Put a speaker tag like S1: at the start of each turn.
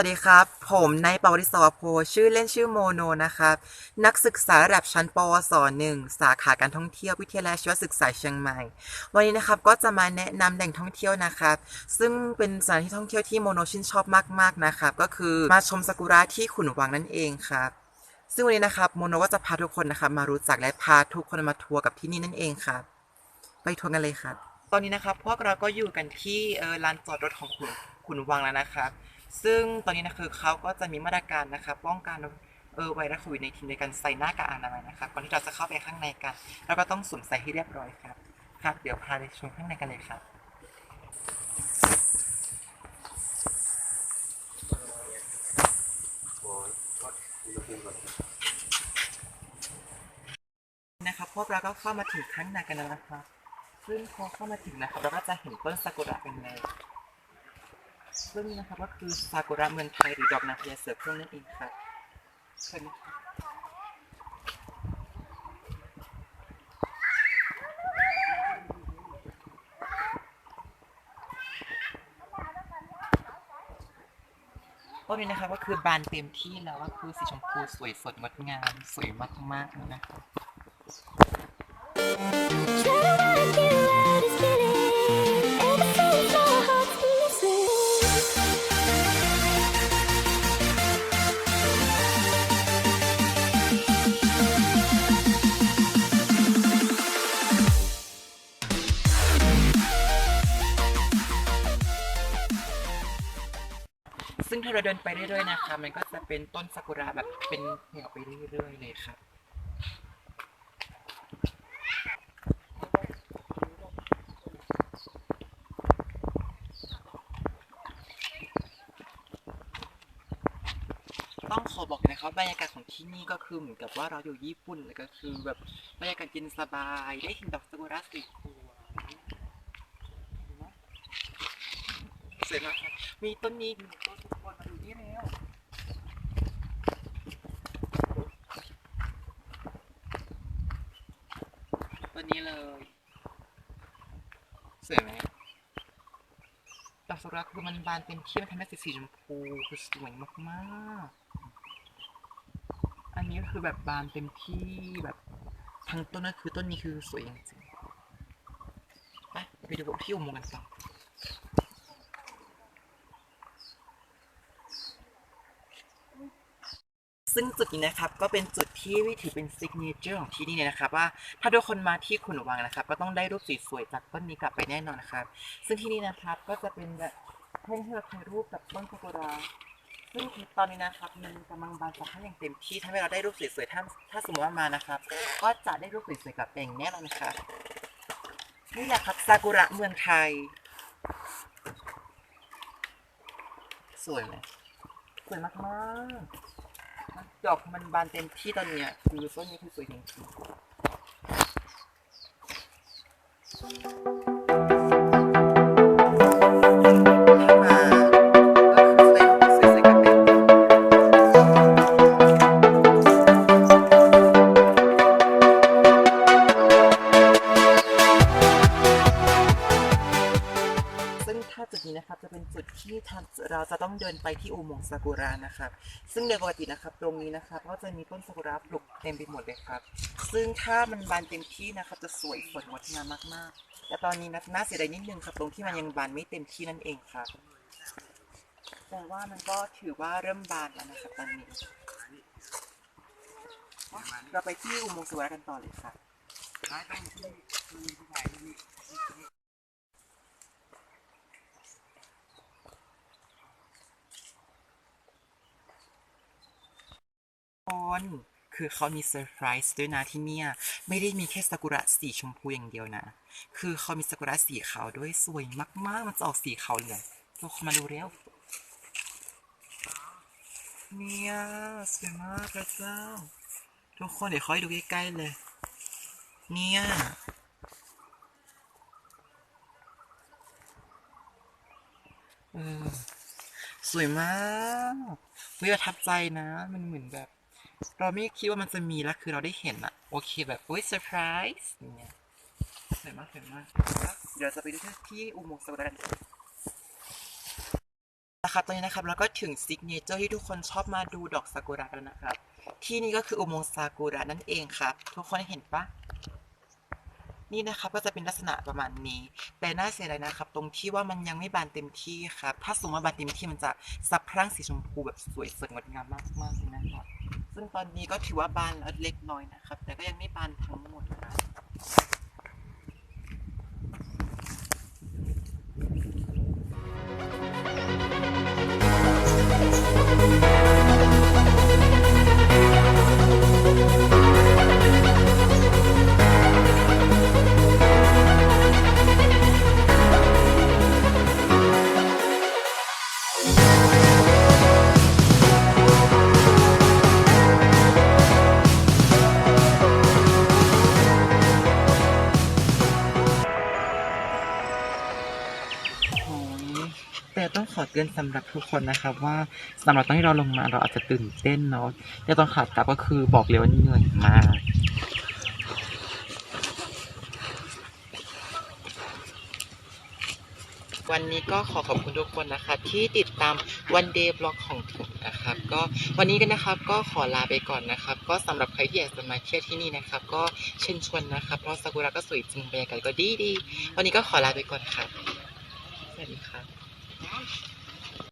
S1: วัสดีครับ ผมนายปวริศวโพชื่อเล่นชื่อโมโนนะครับ นักศึกษาระดับชั้นปวสหนึ่งสาขาการท่องเที่ยววิทยาลัยชีวศึกษาเชียงใหม่ วันนี้นะครับก็จะมาแนะนำแหล่งท่องเที่ยวนะครับ ซึ่งเป็นสถานที่ท่องเที่ยวที่โมโนชื่นชอบมากๆนะครับ ก็คือมาชมซากุระที่ขุนวังนั่นเองครับซึ่งวันนี้นะครับโมโนก็จะพาทุกคนนะครับมารู้จักและพาทุกคนมาทัวร์กับที่นี่นั่นเองครับ ไปทัวร์กันเลยครับ ตอนนี้นะครับพวกเราก็อยู่กันที่ออลานจอดรถของขุนขุนวังแล้วนะครับ ซึ่งตอนนี้นะคือเขาก็จะมีมาตรการนะครับป้องกันเออไวรัสโควิดในทีในการใส่หน้ากากอนามัยนะครับก่อนที่เราจะเข้าไปข้างในกัน แล้วก็ต้องสวมใส่ให้เรียบร้อยครับครับ เดี๋ยวพาไปชมข้างในกันเลยครับนะครับพวกเราก็เข้ามาถึงข้างในกันแล้วนะครับซึ่งพอเข้ามาถึงนะครับเราก็จะเห็นต้นซากุระเป็นเลย ซึ่งนะครับก็คือซากุระเมืองไทยหรือดอกนางพญาเสือโคร่งนั่นเองครับเห็นไหมครับต้นนี้นะครับก็คือบานเต็มที่แล้วก็คือสีชมพูสวยสดงดงามสวยมากๆเลยนะครั ถ้าเราเดินไปเรื่อยๆนะคะ มันก็จะเป็นต้นซากุระแบบเป็นแถวไปเรื่อยๆเลยครับต้องขอบอกนะครับบรรยากาศของที่นี่ก็คือเหมือนกับว่าเราอยู่ญี่ปุ่นเลยก็คือแบบบรรยากาศเย็นสบายได้เห็นดอกซากุระสวย ๆสวยมากครับมีต้นนี้มีต้นทุกคนมาดูนี่แล้วต้นนี้เลยสวยไหมดอกซากุระคือมันบานเต็มที่มันทำให้สีสีชมพูคือสวยมากๆ อันนี้คือแบบบานเต็มที่แบบทั้งต้นก็คือต้นนี้คือสวยจริงๆไปไปดูที่อุโมงค์กันต่อ ซึ่งจุดนี้นะครับก็เป็นจุดที่วิถือเป็นซิกเนเจอร์ของที่นี่เลยนะครับว่าถ้าทุกคนมาที่ขุนวังนะครับ ก็ต้องได้รูปสวยๆจากต้นนี้กลับไปแน่นอนนะครับ ซึ่งที่นี่นะครับก็จะเป็นแบบให้เราถ่ายรูปกับต้นซากุระซึ่งตอนนี้นะครับมันกำลังบานสะพรั่งอย่างเต็มที่ทำให้เราได้รูปสวยๆถ้าถ้าสมมติว่ามานะครับ ก็จะได้รูปสวยๆกลับไปอย่างแน่นอนนะครับนี่แหละครับซากุระเมืองไทย สวยไหมสวยมากๆ ดอกมันบานเต็มที่ตอนเนี้ยคือต้นนี้คือสวยจริงๆ จุดที่เราจะต้องเดินไปที่อุโมงค์ซากุระนะครับ ซึ่งโดยปกตินะครับ ตรงนี้นะครับก็จะมีต้นซากุระปลูกเต็มไปหมดเลยครับ ซึ่งถ้ามันบานเต็มที่นะครับ จะสวยสดงดงามมากๆ แต่ตอนนี้นะน่าเสียดายนิดนึงครับ ตรงที่มันยังบานไม่เต็มที่นั่นเองครับ แต่ว่ามันก็ถือว่าเริ่มบานแล้วนะครับตอนนี้ เราไปที่อุโมงค์ซากุระกันต่อเลยครับ คนคือเขามีเซอร์ไพรส์ด้วยนะที่เนี่ย ไม่ได้มีแค่ซากุระสีชมพูอย่างเดียวนะ คือเขามีซากุระสีขาวด้วยสวยมากๆ มันจะออกสีขาวเหลืองเราเข้ามาดูเร็วเนี่ยสวยมากพระเจ้า ทุกคนเดี๋ยวเขาให้ดูใกล้ๆเลย เนี่ยเออสวยมากไม่ประทับใจนะ มันเหมือนแบบ เราไม่คิดว่ามันจะมีแล้วคือเราได้เห็นอะโอเคแบบโอ้ยเซอร์ไพรส์เงี้ยสวยมากสวยมากเดี๋ยวจะไปดูที่อุโมงค์ซากุระกันะครับตอนนี้นะครับแล้วก็ถึงซิกเนเจอร์ที่ทุกคนชอบมาดูดอกซากุระกันนะครับ ที่นี่ก็คืออุโมงค์ซากุระนั่นเองครับ ทุกคนเห็นปะนี่นะครับก็จะเป็นลักษณะประมาณนี้ แต่น่าเสียดายนะครับ ตรงที่ว่ามันยังไม่บานเต็มที่ครับ ถ้าสมมติว่าบานเต็มที่มันจะสะพรั่งสีชมพูแบบสวยสดงดงามมากๆเลยนะครับ ซึ่งตอนนี้ก็ถือว่าบานแล้วเล็กน้อยนะครับ แต่ก็ยังไม่บานทั้งหมดนะ องขอเตือนสำหรับทุกคนนะครับว่าสำหรับตอนที่เราลงมาเราอาจจะตื่นเต้นเนาะแต่ตอนขากลับก็คือบอกเลยว่าเหนื่อยมากวันนี้ก็ขอขอบคุณทุกคนนะครับที่ติดตามวันเดย์บล็อกของผมนะครับ ก็วันนี้กันนะครับก็ขอลาไปก่อนนะครับ ก็สำหรับใครที่อยากจะมาเที่ยวที่นี่นะครับ ก็เชิญชวนนะครับเพราะซากุระก็สวยจริงบรรยากาศก็ดีดีวันนี้ก็ขอลาไปก่อนครับสวัสดีครับ punched.